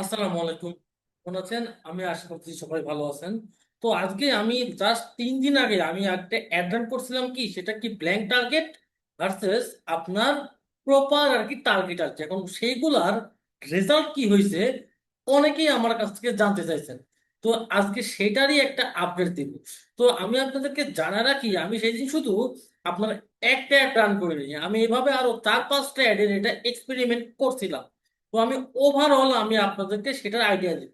আসসালামু আলাইকুম। কেমন আছেন? আমি আশা করছি সবাই ভালো আছেন। তো আজকে আমি জাস্ট তিন দিন আগে আমি একটা অ্যাড রান করছিলাম কি? সেটা কি ব্ল্যাঙ্ক টার্গেট ভার্সেস আপনার প্রপার আর কি টার্গেট আছে। এখন সেইগুলার রেজাল্ট কি হয়েছে অনেকেই আমার কাছ থেকে জানতে চাইছেন। তো আজকে সেটারই একটা আপডেট দিব। তো আমি আপনাদেরকে জানা রাখি, আমি সেই দিন শুধু আপনার একটা অ্যাড রান করিনি আমি এভাবে আরও চার পাঁচটা অ্যাডের এটা এক্সপেরিমেন্ট করছিলাম। তো আমি ওভারঅল আমি আপনাদেরকে সেটার আইডিয়া দিই।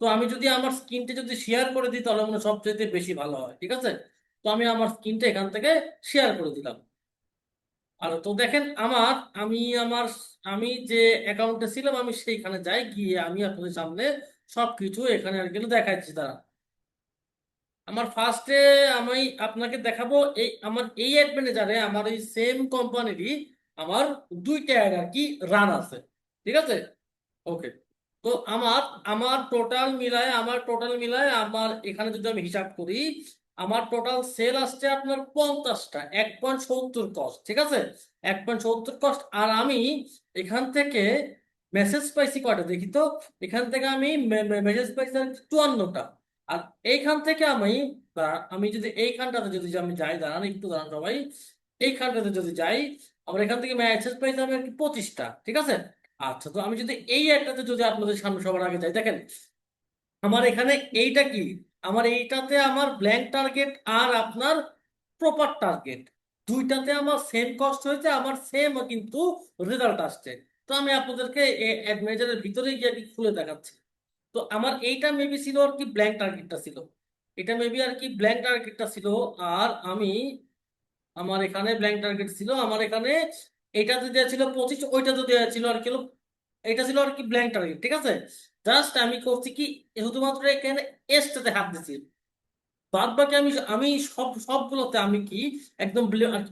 তো আমি যদি আমার স্ক্রিনটা যদি শেয়ার করে দিই, তাহলে মনে সবচেয়ে বেশি ভালো হয়, ঠিক আছে? তো আমি আমার স্ক্রিনটা এখান থেকে শেয়ার করে দিলাম। আর তো দেখেন আমার, আমি আমার, আমি যে অ্যাকাউন্টে ছিলাম, আমি সেইখানে যাই, গিয়ে আমি আপনাদের সামনে সবকিছু এখানে আর কি দেখাচ্ছি তারা। আমার ফার্স্টে আমি আপনাকে দেখাবো, এই আমার, এই অ্যাড ম্যানেজারে আমার এই সেম কোম্পানিরই আমার দুইটা অ্যাড আর কি রান আছে। ঠিক আছে? ওকে তো আমার আমার টোটাল মিলায়, আমার টোটাল মিলায় আমার এখানে যদি আমি হিসাব করি, আমার টোটাল সেল আসছে আপনার পঞ্চাশটা, এক পয়েন্ট সত্তর কস্ট ঠিক আছে? এক পয়েন্ট সত্তর কস্ট আর আমি এখান থেকে মেসেজ পাইছি কয়টা দেখি তো? এখান থেকে আমি মেসেজ পাইছি চুয়ান্নটা। আর এইখান থেকে আমি আমি যদি এইখানটাতে যদি আমি যাই, দাঁড়ান একটু, দাঁড়ান সবাই, এইখানটাতে যদি যাই, আমার এখান থেকে মেসেজ পাইছি আমি আর কি পঁচিশটা, ঠিক আছে? আচ্ছা তো আমি যদি এই একটাতে যদি আপনাদের সামনে সবার আগে যাই, দেখেন, আমার এখানে এইটা কি? আমার এইটাতে আমার ব্ল্যাঙ্ক টার্গেট আর আপনার প্রপার টার্গেট দুইটাতে আমার সেম কস্ট হয়েছে, আমার সেম কিন্তু রেজাল্ট আসছে। তো আমি আপনাদেরকে অ্যাড ম্যানেজারের ভিতরে গিয়ে কি খুলে দেখাচ্ছি। তো আমার এইটা মেবি ছিল আর কি ব্ল্যাঙ্ক টার্গেটটা ছিল। এটা মেবি আর কি ব্ল্যাঙ্ক টার্গেটটা ছিল, আর আমি, আমার এখানে ব্ল্যাঙ্ক টার্গেট ছিল, আমার এখানে এটাতে দেওয়া ছিল পঁচিশ, ওইটা ওইটাতে দেওয়া ছিল আর কি এটা ছিল আর কি ব্ল্যাঙ্ক টার্গেট ঠিক আছে? জাস্ট আমি করছি কি, শুধুমাত্র এখানে এসটাতে হাত দিচ্ছি বাদ বাকি আমি আমি সব, সবগুলোতে আমি কি একদম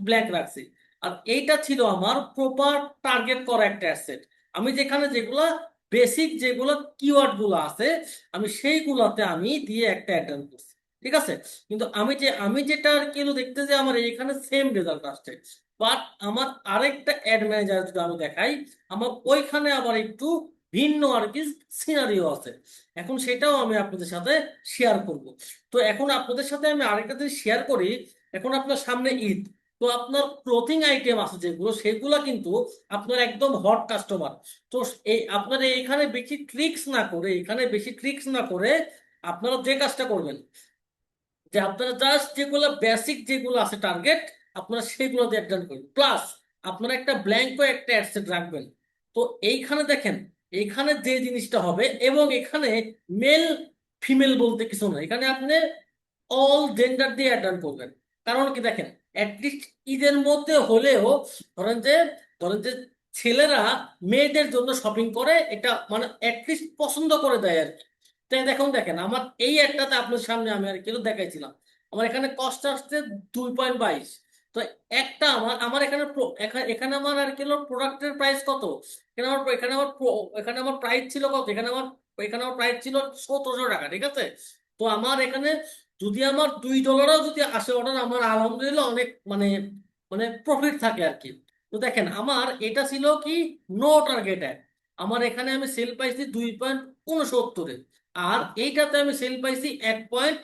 ব্ল্যাঙ্ক রাখছি। আর এইটা ছিল আমার প্রপার টার্গেট করা একটা অ্যাসেট আমি যেখানে যেগুলা বেসিক যেগুলো কিওয়ার্ডগুলো আছে, আমি সেইগুলাতে আমি দিয়ে একটা অ্যাটেন্ড করছি। ঠিক আছে? কিন্তু আমি যে, আমি যেটা আর কি দেখতে যে আমার এখানে সেম রেজাল্ট আসছে। বাট আমার আরেকটা অ্যাড ম্যানেজার যদি আমি দেখাই, আমার ওইখানে আবার একটু ভিন্ন আর কি সিনারিও আছে। এখন সেটাও আমি আপনাদের সাথে শেয়ার করব। তো এখন আপনাদের সাথে আমি আরেকটা জিনিস শেয়ার করি। এখন আপনার সামনে ঈদ। তো আপনার ক্লোথিং আইটেম আছে যেগুলো, সেগুলো কিন্তু আপনার একদম হট কাস্টমার তো এই আপনারা এখানে বেশি ট্রিক্স না করে এখানে বেশি ট্রিক্স না করে আপনারা যে কাজটা করবেন। যে আপনারা জাস্ট যেগুলো বেসিক যেগুলো আছে টার্গেট আপনারা সেগুলো দিয়ে অ্যাড করবেন প্লাস আপনারা একটা ব্ল্যাঙ্কও একটা অ্যাডসেট রাখবেন। তো এইখানে দেখেন এখানে যে জিনিসটা হবে এবং এখানে মেল ফিমেল বলতে কিছু না। এখানে আপনি অল জেন্ডার দিয়ে অ্যাড করবেন। কারণ কি দেখেন অ্যাটলিস্ট ঈদের মধ্যে হলেও ধরেন যে ধরেন যে ছেলেরা মেয়েদের জন্য শপিং করে, এটা মানে অ্যাটলিস্ট পছন্দ করে দেয় আর কি। তাই দেখুন, দেখেন, আমার এই একটাতে আপনার সামনে আমি আর কি দেখাইছিলাম। আমার এখানে কস্ট আসছে দুই পয়েন্ট বাইশ। তো একটা আমার আমার এখানে এখানে আমার আর কি প্রোডাক্টের প্রাইস কত? এখানে আমার এখানে আমার এখানে আমার প্রাইস ছিল কত? এখানে আমার এখানে আমার প্রাইস ছিল সতেরোশো টাকা, ঠিক আছে? তো আমার এখানে যদি আমার দুই ডলারও যদি আসে অর্ডার আমার আলহামদুলিল্লাহ অনেক মানে মানে প্রফিট থাকে আর কি। তো দেখেন, আমার এটা ছিল কি? নো টার্গেট আমার এখানে আমি সেল পাইছি দুই পয়েন্ট উনসত্তরে। আর এইটাতে আমি সেল পাইছি এক পয়েন্ট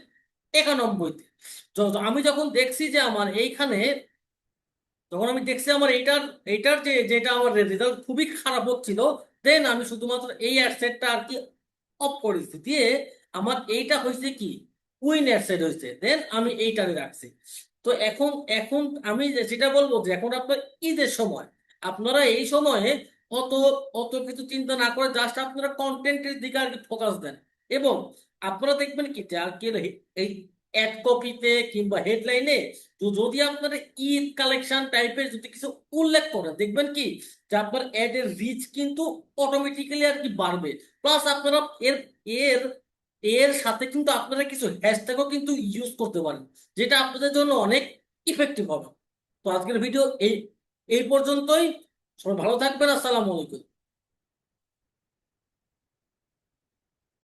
একানব্বইতে। আমি যখন দেখছি যে আমার এইখানে তখন আমি দেখছি আমার এইটার এইটার যে, যেটা আমার রেজাল্ট খুবই খারাপ হচ্ছিল দেন আমি শুধুমাত্র এই অ্যাডসেটটা আর কি অফ করেছি। দিয়ে আমার এইটা হয়েছে কি? উইন অ্যাডসেট হয়েছে। দেন আমি এইটারে রাখছি। তো এখন এখন আমি যেটা বলব যে, এখন আপনার ঈদের সময়। আপনারা এই সময়ে অত অত কিছু চিন্তা না করে জাস্ট আপনারা কন্টেন্টের দিকে আর কি ফোকাস দেন। এবং আপনারা দেখবেন কি যে এই অ্যাড কপিতে কিংবা হেডলাইনে তো যদি আপনারা ঈদ কালেকশন টাইপের যদি কিছু উল্লেখ করেন, দেখবেন কি যে আপনার অ্যাড এর রিচ কিন্তু অটোমেটিক্যালি আর কি বাড়বে। প্লাস আপনারা এর এর এর সাথে কিন্তু আপনারা কিছু হ্যাশট্যাগও কিন্তু ইউজ করতে পারেন, যেটা আপনাদের জন্য অনেক ইফেক্টিভ হবে। তো আজকের ভিডিও এই এই পর্যন্তই। সবাই ভালো থাকবেন। আসসালামু আলাইকুম।